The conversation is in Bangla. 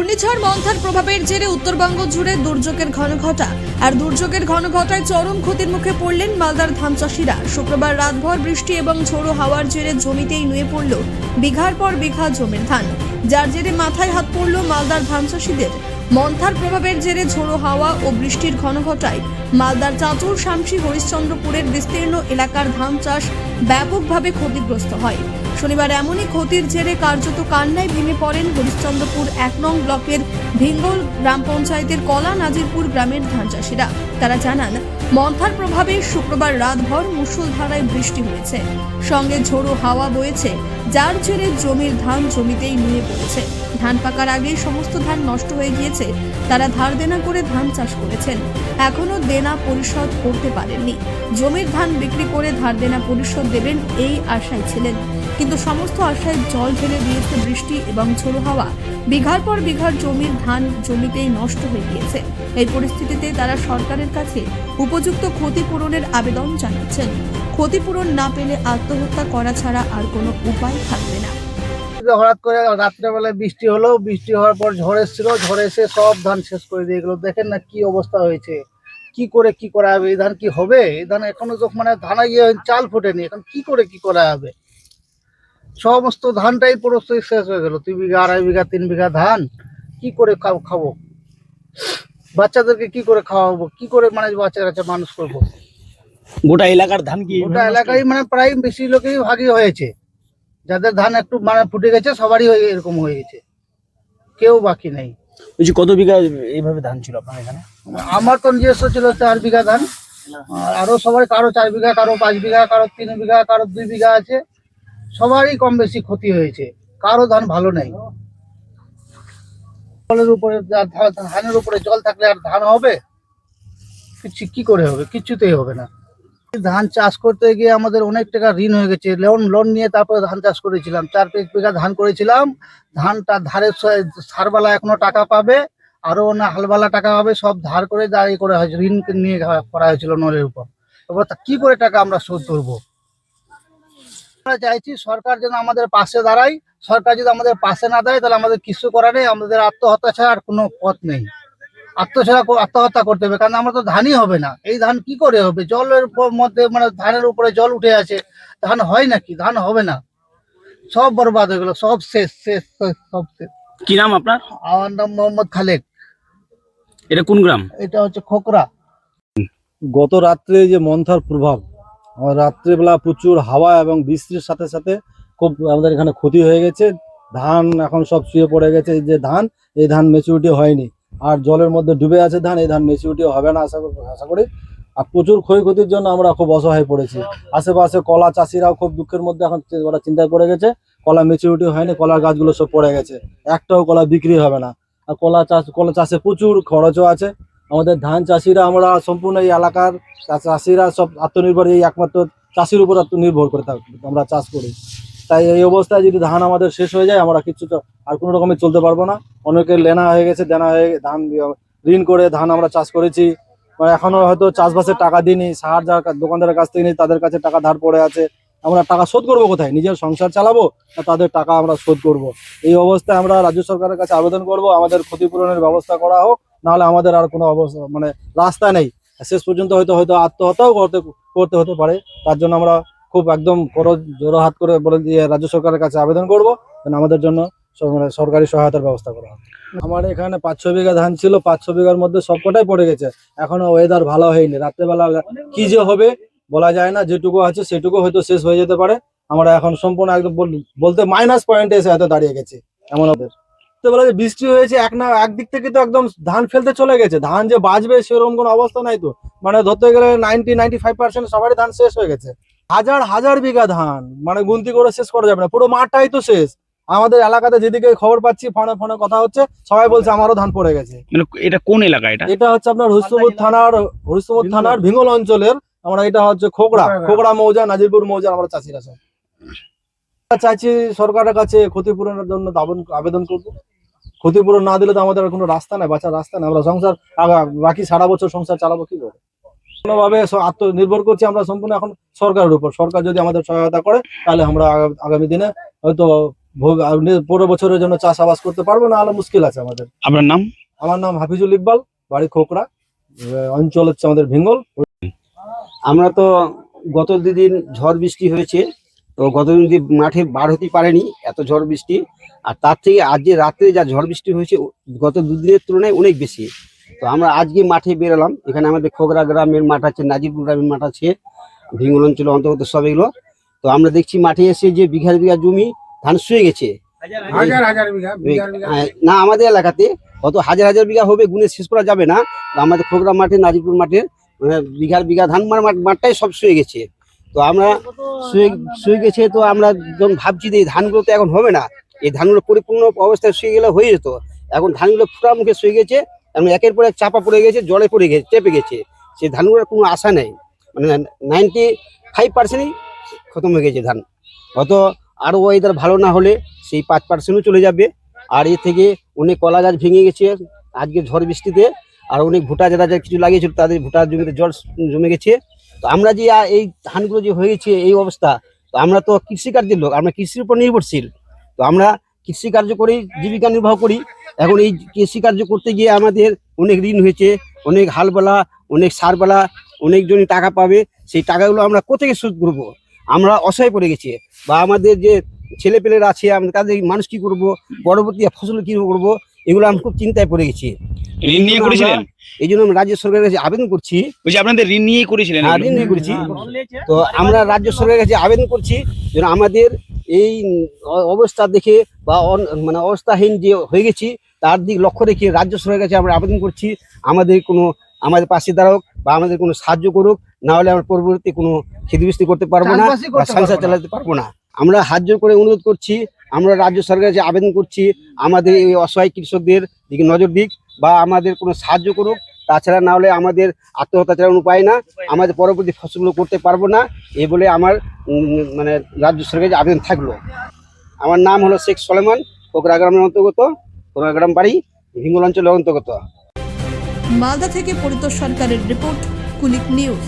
ঘূর্ণিঝড় মন্থার প্রভাবের জেরে উত্তরবঙ্গ জুড়ে দুর্যোগের ঘনঘটা। আর দুর্যোগের ঘনঘটায় চরম ক্ষতির মুখে পড়লেন মালদার ধান চাষিরা। শুক্রবার রাতভর বৃষ্টি এবং ঝোড়ো হাওয়ার জেরে জমিতেই নুয়ে পড়ল বিঘার পর বিঘা জমির ধান। যার জেরে মাথায় হাত পড়ল মালদার ধান চাষিদের। মন্থার প্রভাবের জেরে ঝোড়ো হাওয়া ও বৃষ্টির ঘনঘটায় মালদার চাঁচুর, শামসি, হরিশ্চন্দ্রপুরের বিস্তীর্ণ এলাকার ধান চাষ ব্যাপকভাবে ক্ষতিগ্রস্ত হয়। শনিবার এমনই ক্ষতির জেরে কার্যত কান্নায় ভেঙে পড়েন হরিশ্চন্দ্রপুর এক নং ব্লকের ভিঙ্গল গ্রাম পঞ্চায়েতের কলা নাজিরপুর গ্রামের ধান চাষিরা। তারা জানান, মন্থার প্রভাবে শুক্রবার রাতভর মুষলধারায় বৃষ্টি হয়েছে। সঙ্গে ঝোড়ো হাওয়া বয়েছে, যার জেরে জমির ধান জমিতেই নুয়ে পড়েছে। ধান পাকার আগেই সমস্ত ধান নষ্ট হয়ে গিয়েছে, তারা ধার দেনা করে ধান চাষ করেছেন। এখনও দেনা পরিশোধ করতে পারেননি। জমির ধান বিক্রি করে ধার দেনা পরিশোধ দেবেন এই আশায় ছিলেন। কিন্তু সমস্ত আশায় জল ঢেলে দিয়েছে বৃষ্টি এবং ঝোড়ো হাওয়া। বিঘার পর বিঘার জমির ধান জমিতেই নষ্ট হয়ে গিয়েছে। এই পরিস্থিতিতে তারা সরকারের কাছে উপযুক্ত ক্ষতিপূরণের আবেদন জানাচ্ছেন ক্ষতিপূরণ না পেলে আত্মহত্যা করা ছাড়া আর কোনো উপায় থাকবে না। হঠাৎ করে রাত্রেবেলায় বৃষ্টি হলো, বৃষ্টি হওয়ার পর ঝড় এসেছিল, ঝড় এসে সব ধান শেষ করে দিয়ে গেলো। দেখেন না কি অবস্থা হয়েছে। কি করে কি করা হবে? এই ধান কি হবে? এই ধান এখনও মানে ধানা ইয়ে চাল ফোটেনি। এখন কি করে কি করা হবে? সমস্ত ধানটাই পুরো শেষ হয়ে গেল। দুই বিঘা আড়াই বিঘা তিন বিঘা ধান কি করে খাব- বাচ্চাদেরকে কি করে খাওয়াবো? কি করে মানে বাচ্চা কাচ্চা মানুষ করব? গোটা এলাকার ধান কি গোটা এলাকায় মানে প্রায় বেশি লোকই ভাগই হয়েছে। যাদের ধান একটু মানে ফুটে গেছে সবারই হয়ে এরকম হয়ে গেছে। কেউ বাকি নেই। বলছি কত বিঘা এইভাবে ধান ছিল আপনার এখানে? আমার তো নিজস্ব ছিল চার বিঘা ধান। আরও সবাই কারও চার বিঘা কারও পাঁচ বিঘা কারও তিন বিঘা কারও দুই বিঘা আছে। সবারই কম বেশি ক্ষতি হয়েছে। কারও ধান ভালো নেই। জলের উপরে ধানের উপরে জল থাকলে আর ধান হবে? কিছু কি করে হবে? কিছুতেই হবে না। ধান চাষ করতে গিয়ে আমাদের অনেক টাকা ঋণ হয়ে গেছে। লোন লোন নিয়ে তারপরে ধান চাষ করেছিলাম। চার পাঁচ বিঘা ধান করেছিলাম। ধানটা ধারের সারবালা এখনও টাকা পাবে। আরও না হালবালা টাকা পাবে সব ধার করে দাঁড়িয়ে করা হয়েছে, ঋণ নিয়ে করা হয়েছিল নলের উপর। এবার কি করে টাকা আমরা শোধ করব? আমরা চাইছি সরকার যেন আমাদের পাশে দাঁড়ায়। সরকার যদি আমাদের পাশে না দাঁড়ায় তাহলে আমাদের কিছু করা নেই। আমাদের আত্মহত্যা ছাড়া আর কোনো পথ নেই। আত্মছাড়া আত্মহত্যা করতে হবে কারণ আমরা তো ধানই হবে না। এই ধান কি করে হবে? জলের মধ্যে মানে ধানের উপরে জল উঠে আছে। ধান হয় নাকি? ধান হবে না। সব বরবাদ হয়ে গেলো সব শেষ শেষ শেষ, সব শেষ। কি নাম আপনার? আমার নাম মোহাম্মদ খালেক। এটা কোন গ্রাম? এটা হচ্ছে খোকরা। গত রাত্রে যে মন্থার প্রভাব রাত্রেবেলা প্রচুর হাওয়া এবং বৃষ্টির সাথে সাথে খুব আমাদের এখানে ক্ষতি হয়ে গেছে। ধান এখন সব শুয়ে পড়ে গেছে। যে ধান, এই ধান মেচুরিটি হয়নি। আর জলের মধ্যে ডুবে আছে ধান, এই ধান মেচুরিটি হবে না আশা করি আশা করি। আর প্রচুর ক্ষয়ক্ষতির জন্য আমরা খুব অসহায় পড়েছি। আশেপাশে কলা চাষিরাও খুব দুঃখের মধ্যে এখন ওরা চিন্তায় পড়ে গেছে। কলা মেচুরিটি হয়নি, কলার গাছগুলো সব পড়ে গেছে। একটাও কলা বিক্রি হবে না। আর কলা চাষ কলা চাষে প্রচুর খরচও আছে। আমাদের ধান চাষিরা আমরা সম্পূর্ণ এই এলাকার চাষিরা সব আত্মনির্ভর, এই একমাত্র চাষির উপর আত্মনির্ভর করে থাকি আমরা চাষ করি। তাই এই অবস্থায় যদি ধান আমাদের শেষ হয়ে যায়, আমরা কিছু আর কোনো রকমের চলতে পারব না। অনেকের লেনা হয়ে গেছে, দেনা হয়ে ধান ঋণ করে ধান আমরা চাষ করেছি। এখনও হয়তো চাষবাসের টাকা দিইনি, সার দোকানদারের কাছ থেকে নিই তাদের কাছে টাকা ধার পড়ে আছে। আমরা টাকা শোধ করব কোথায়? নিজের সংসার চালাবো না তাদের টাকা আমরা শোধ করব? এই অবস্থায় আমরা রাজ্য সরকারের কাছে আবেদন করব, আমাদের ক্ষতিপূরণের ব্যবস্থা করা হোক, নাহলে আমাদের আর কোনো অবস্থা মানে রাস্তা নেই। শেষ পর্যন্ত হয়তো হয়তো আত্মহত্যাও করতে করতে হতে পারে। তার জন্য আমরা খুব একদম বড় জোড়ো হাত করে বলে দিয়ে রাজ্য সরকারের কাছে আবেদন করব, যেন আমাদের জন্য মানে সরকারি সহায়তার ব্যবস্থা করা হয় আমার এখানে পাঁচ ছ বিঘা ধান ছিল পাঁচ ছ বিঘার মধ্যে সবকটাই পড়ে গেছে। এখনও ওয়েদার ভালো হয়নি। রাত্রেবেলা কি যে হবে বলা যায় না যেটুকু আছে সেটুকু হয়তো শেষ হয়ে যেতে পারে। আমরা এখন সম্পূর্ণ একদম বলতে মাইনাস পয়েন্টে এসে এত দাঁড়িয়ে গেছে এমন ওদের রাত্রেবেলা যে বৃষ্টি হয়েছে এক না একদিক থেকে তো একদম ধান ফেলতে চলে গেছে। ধান যে বাঁচবে সেরকম কোনো অবস্থা নাই তো। মানে ধরতে গেলে নাইনটি নাইনটি ফাইভ পার্সেন্ট সবারই ধান শেষ হয়ে গেছে। হাজার হাজার বিঘা ধান মানে গুনতি করে শেষ করা যাবে না। পুরো মাঠটাই তো শেষ। আমাদের এলাকাতে যেদিকে খবর পাচ্ছি ফোনে ফোনে কথা হচ্ছে সবাই বলছে আমারও ধান পড়ে গেছে। মানে এটা কোন এলাকা এটা? এটা হচ্ছে আপনার হরিশ্চন্দ্র থানার হরিশ্চন্দ্র থানার ভিঙ্গল অঞ্চলের আমরা এটা হচ্ছে খোকড়া খোকড়া মৌজা নাজিরপুর মৌজা আমরা চাষিরা সব। চাইছি সরকারের কাছে ক্ষতিপূরণের জন্য আবেদন করব। ক্ষতিপূরণ না দিলে তো আমাদের কোনো রাস্তা নাই বাঁচার রাস্তা নাই। আমরা সংসার বাকি সারা বছর সংসার চালাবো কি করে? কোনোভাবে আত্মনির্ভর করছি আমরা সম্পূর্ণ এখন সরকারের উপর। সরকার যদি আমাদের সহায়তা করে তাহলে আমরা আগামী দিনে হয়তো ভোগ- আর বছরের জন্য চাষাবাস করতে পারব না হলে মুশকিল আছে আমাদের। আপনার নাম? আমার নাম হাফিজুল ইকবাল বাড়ি খোকরা অঞ্চল হচ্ছে আমাদের ভিঙ্গল। আমরা তো গত দুদিন ঝড় বৃষ্টি হয়েছে তো গত দিন মাঠে বার হতে পারেনি এত ঝড় বৃষ্টি। আর তার থেকে আজ যে রাত্রে যা ঝড় বৃষ্টি হয়েছে গত দুদিনের তুলনায় অনেক বেশি। তো আমরা আজকে মাঠে বেরোলাম এখানে আমাদের খোগরা গ্রামের মাঠ আছে নাজিরপুর গ্রামের মাঠ আছে ভিঙ্গল অঞ্চলের অন্তর্গত সব এগুলো। তো আমরা দেখছি মাঠে এসে যে বিঘার বিঘা জমি ধান শুয়ে গেছে। বিঘা এই, না আমাদের এলাকাতে কত হাজার হাজার বিঘা হবে গুনে শেষ করা যাবে না। আমাদের খোগরা মাঠে নাজিরপুর মাঠে মানে বিঘার বিঘা ধান মার মাঠ মাঠটাই সব শুয়ে গেছে। তো আমরা শুয়ে শুয়ে গেছে তো আমরা যখন ভাবছি যে এই ধানগুলো তো এখন হবে না, এই ধানগুলো পরিপূর্ণ অবস্থায় শুয়ে গেলে হয়ে যেত। এখন ধানগুলো ফুটা মুখে শুয়ে গেছে এবং একের পর এক চাপা পড়ে গেছে, জলে পড়ে গেছে, চেপে গেছে। সেই ধানগুলোর কোনো আশা নেই। মানে নাইনটি ফাইভ পার্সেন্টই খতম হয়ে গেছে ধান। হয়তো আরও ওয়েদার ভালো না হলে সেই পাঁচ পার্সেন্টও চলে যাবে। আর এ থেকে অনেক কলা গাছ ভেঙে গেছে। আজকে ঝড় বৃষ্টিতে আর অনেক ভুটা যারা যারা কিছু লাগিয়েছিল, তাদের ভুটার জমিতে জল জমে গেছে। তো আমরা যে এই ধানগুলো যে হয়ে গেছে, এই অবস্থা, তো আমরা তো কৃষিকার্যের লোক, আমরা কৃষির উপর নির্ভরশীল। তো আমরা কৃষিকার্য করেই জীবিকা নির্বাহ করি। এখন এই কৃষিকার্য করতে গিয়ে আমাদের অনেক ঋণ হয়েছে, অনেক হালবেলা, অনেক সারবেলা অনেকজনই টাকা পাবে, সেই টাকাগুলো আমরা কোথেকে শোধ করব? আমরা অসহায় পড়ে গেছি। বা আমাদের যে ছেলেপেলেরা আছে, আমরা তাদের মানুষ কী করব? পরবর্তী ফসল কি করব? এগুলো আমি খুব চিন্তায় পড়ে গেছি। ঋণ নিয়ে করেছিলেন? এই জন্য আমি রাজ্য সরকারের কাছে আবেদন করছি। বলছি আপনাদের ঋণ নিয়েই করেছিলেন হ্যাঁ, ঋণ নিয়ে করেছি। তো আমরা রাজ্য সরকারের কাছে আবেদন করছি যেন আমাদের এই অ- অবস্থা দেখে বা অন- মানে অবস্থাহীন যে হয়ে গেছি তার দিক লক্ষ্য রেখে রাজ্য সরকারের কাছে আমরা আবেদন করছি। আমাদের কোনো আমাদের পাশে দাঁড়াক বা আমাদের কোনো সাহায্য করুক না হলে আমরা পরবর্তী কোনো ক্ষতিবৃষ্টি করতে পারব না চাষবাসই বা করতে সংসার না। চালাতে পারব না। আমরা হাত জোর করে অনুরোধ করছি আমরা রাজ্য সরকারের কাছে আবেদন করছি, আমাদের এই অসহায় কৃষকদের দিকে নজর দিক বা আমাদের কোনো সাহায্য করুক। তাছাড়া না হলে আমাদের আত্মহত্যা ছাড়া উপায় না। আমাদের পরবর্তী ফসলগুলো করতে পারব না। এই বলে আমার মানে রাজ্য সরকারের আবেদন থাকল। আমার নাম হলো শেখ সলেমান কোকরা গ্রামের অন্তর্গত কোকরা গ্রাম বাড়ি, হিঙ্গল অঞ্চলের অন্তর্গত। মালদা থেকে পরিতোষ সরকারের রিপোর্ট, কুলিক নিউজ।